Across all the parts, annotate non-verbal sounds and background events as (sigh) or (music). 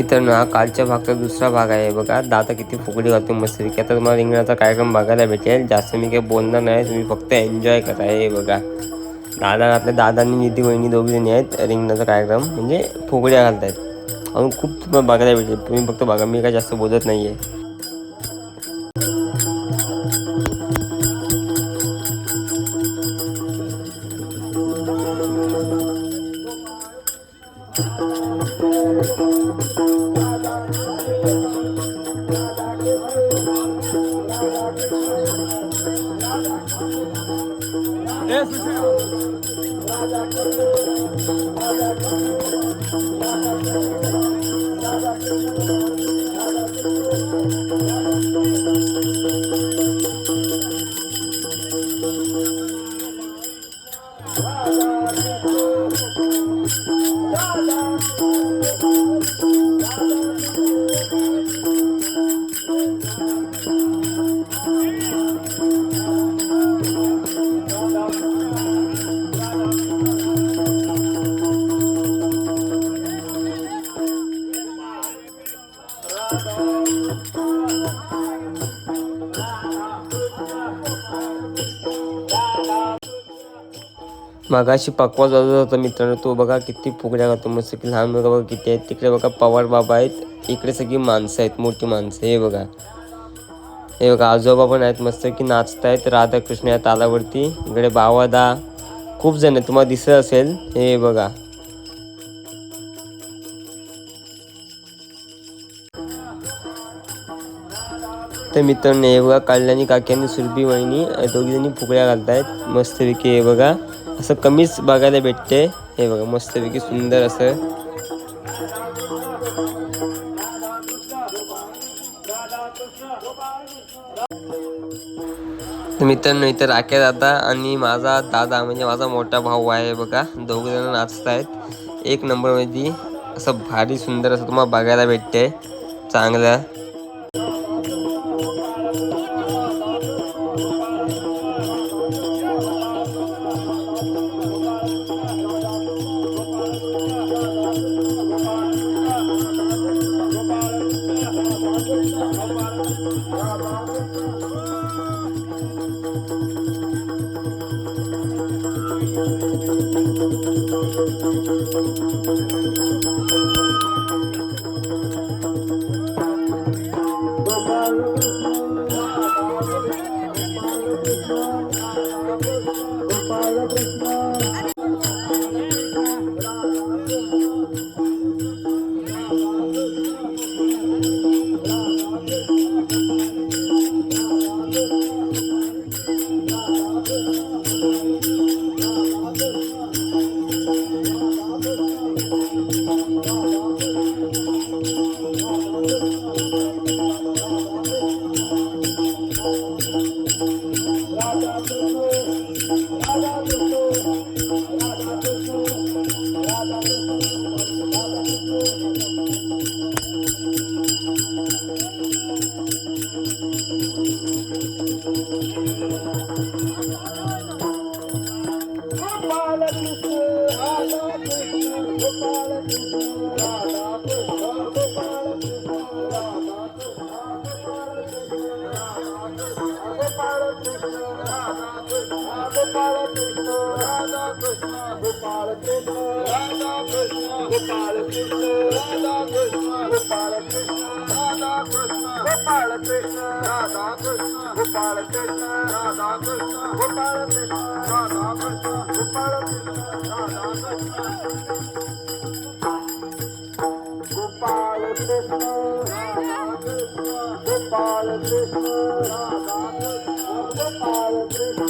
मित्रांनो हा कालच्या भागचा दुसरा भाग आहे. बघा दादा किती फुगडी घालतो मस्तपैकी आता तुम्हाला रिंगणाचा कार्यक्रम बघायला भेटेल. जास्त मी काही बोलणार नाही तुम्ही फक्त एन्जॉय करा. हे बघा. दादा आपल्या आणि निधी वहिनी दोघी जणी आहेत रिंगणाचा कार्यक्रम. म्हणजे फुगड्या आहेत अजून खूप तुम्हाला बघायला भेटेल. तुम्ही फक्त बघा मी काय जास्त बोलत नाही आहे রাজা রাজা রাজা मागाशी पकवाज जाऊ होता मित्रांनो. तो बघा किती फुगड्या घालतो मस्त की लहान मुलगा बघा किती आहेत. तिकडे बघा पवार बाबा आहेत. इकडे सगळी माणसं आहेत. मोठी माणसं. हे बघा. हे बघा आजोबा पण आहेत. मस्त की नाचतायत. राधाकृष्ण या तालावरती. इकडे बावादा. खूप जण आहेत. तुम्हाला दिसत असेल. हे बघा. तर मित्रांनो हे बघा कल्याणी काकी सुरभी वहिनी दोघी जणी फुगड्या आहेत मस्तपैकी हे बघा. असं कमीच बघायला भेटते. हे बघा मस्तपैकी सुंदर असं. मित्रांनो इथं राख्या दादा आणि माझा दादा म्हणजे माझा मोठा भाऊ आहे बघा. दोघे जण नाचत आहेत. एक नंबरमध्ये असं भारी सुंदर असं तुम्हाला बघायला भेटते. चांगलं. Thank you. Krishna, Radha Krishna, Krishna, Gopal Krishna, Radha Krishna, Gopal Krishna, Radha Krishna, Gopal Krishna, Radha Krishna. Gopal Krishna, Radha Krishna, Gopal Krishna, Krishna, Gopal Krishna.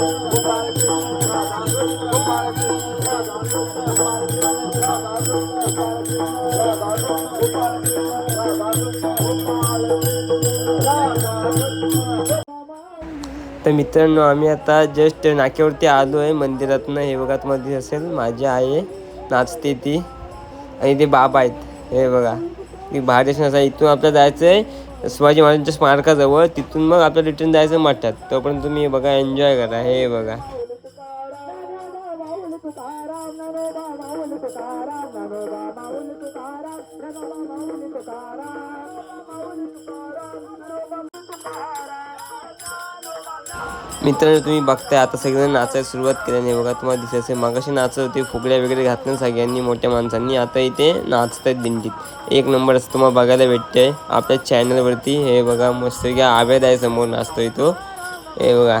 तर मित्रांनो आम्ही आता जस्ट नाक्यावरती आलो आहे मंदिरातनं. हे बघा मध्ये असेल माझी आई नाचते ती. आणि ते बाबा आहेत. हे बघा ती असा इथून आपल्याला जायचं आहे शिवाजी महाराजांच्या स्मारकाजवळ तिथून मग आपल्याला रिटर्न जायचं मठात. तोपर्यंत तुम्ही बघा एन्जॉय करा. हे बघा. (laughs) मित्रांनो तुम्ही बघताय आता सगळेजण नाचायला सुरुवात केल्याने बघा तुम्हाला दिसत असेल मागाशी नाचत होते फुगड्या वगैरे घातल्या सगळ्यांनी मोठ्या माणसांनी आता इथे नाचत आहेत दिंडीत. एक नंबर असं तुम्हाला बघायला भेटतंय आपल्या चॅनलवरती हे बघा मस्त आवेद आहे समोर नाचतोय तो. हे बघा.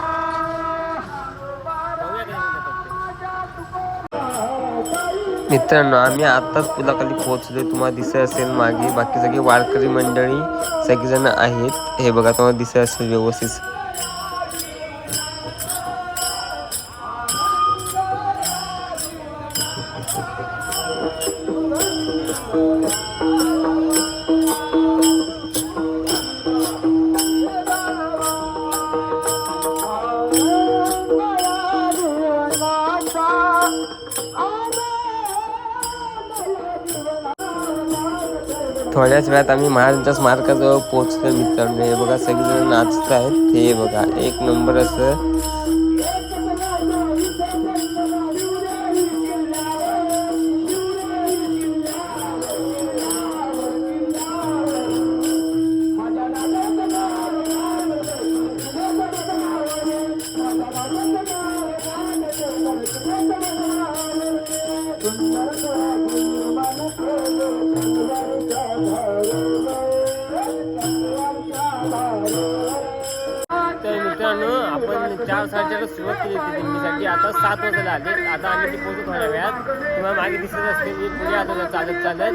मित्रांनो आम्ही आत्ताच पुलाखाली पोहोचलो तुम्हाला दिसत असेल मागे बाकी सगळी वारकरी मंडळी सगळेजण आहेत हे बघा तुम्हाला दिसत असेल व्यवस्थित थोड्याच वेळात आम्ही महाराजांच्या स्मारकाजवळ पोहोचतो मित्रांनो. हे बघा सगळेजण नाचत आहेत हे बघा एक नंबर असं आपण चार साडेचारला सुरुवात केली होती दिल्लीसाठी आता सात वाजता आले आता आम्ही ती पोहोचू थोड्या वेळात. तुम्हाला मागे दिसत असते मी पुढे आलो चालत चालत.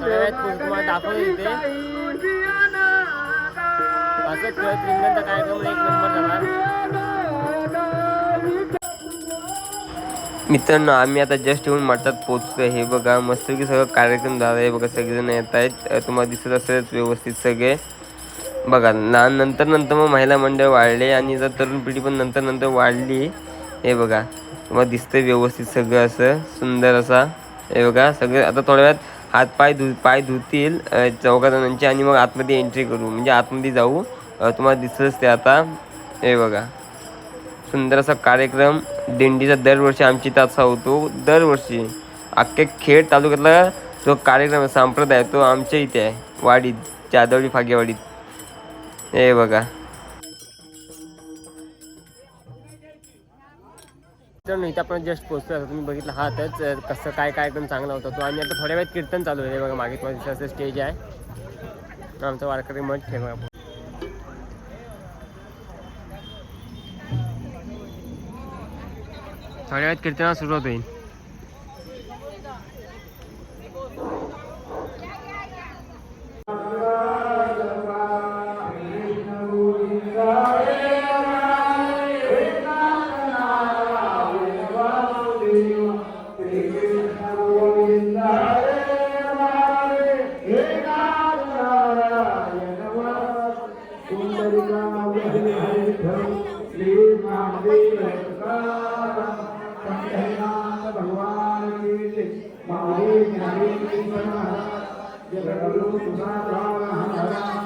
थोड्या वेळात पोहोचू. तुम्हाला दाखवतो इथे. असंच खेळत रिंगणचा कार्यक्रम एक नंबर झाला. मित्रांनो आम्ही आता जस्ट येऊन मठात पोचतो हे बघा मस्त की सगळं कार्यक्रम झाला आहे बघा सगळेजण येत आहेत तुम्हाला दिसत असेलच व्यवस्थित सगळे. बघा ना नंतर नंतर मग महिला मंडळ वाढले आणि जर तरुण पिढी पण नंतर नंतर वाढली हे बघा तुम्हाला दिसतंय व्यवस्थित सगळं असं सुंदर असा हे बघा सगळे आता थोड्या वेळात हात पाय धु पाय धुतील चौघा जणांचे आणि मग आतमध्ये एंट्री करू म्हणजे आतमध्ये जाऊ तुम्हाला दिसतच ते आता हे बघा सुंदर असा कार्यक्रम दिंडीचा दरवर्षी आमची इथं असा होतो दरवर्षी अख्ख्या खेड तालुक्यातला जो कार्यक्रम संप्रदाय तो आमच्या इथे आहे वाडीत जादवडी फागेवाडीत. हे बघा. मित्रांनो इथं आपण जस्ट पोचतो आता तुम्ही बघितलं हा तर कसं काय काय एकदम चांगला होता तो. आणि आता थोड्या वेळात कीर्तन चालू आहे बघा मागे तुम्हाला दिसत स्टेज आहे. आमचा वारकरी मठ ठेवा आपण थोड्या वेळात कीर्तनाला सुरुवात होईल. महादेव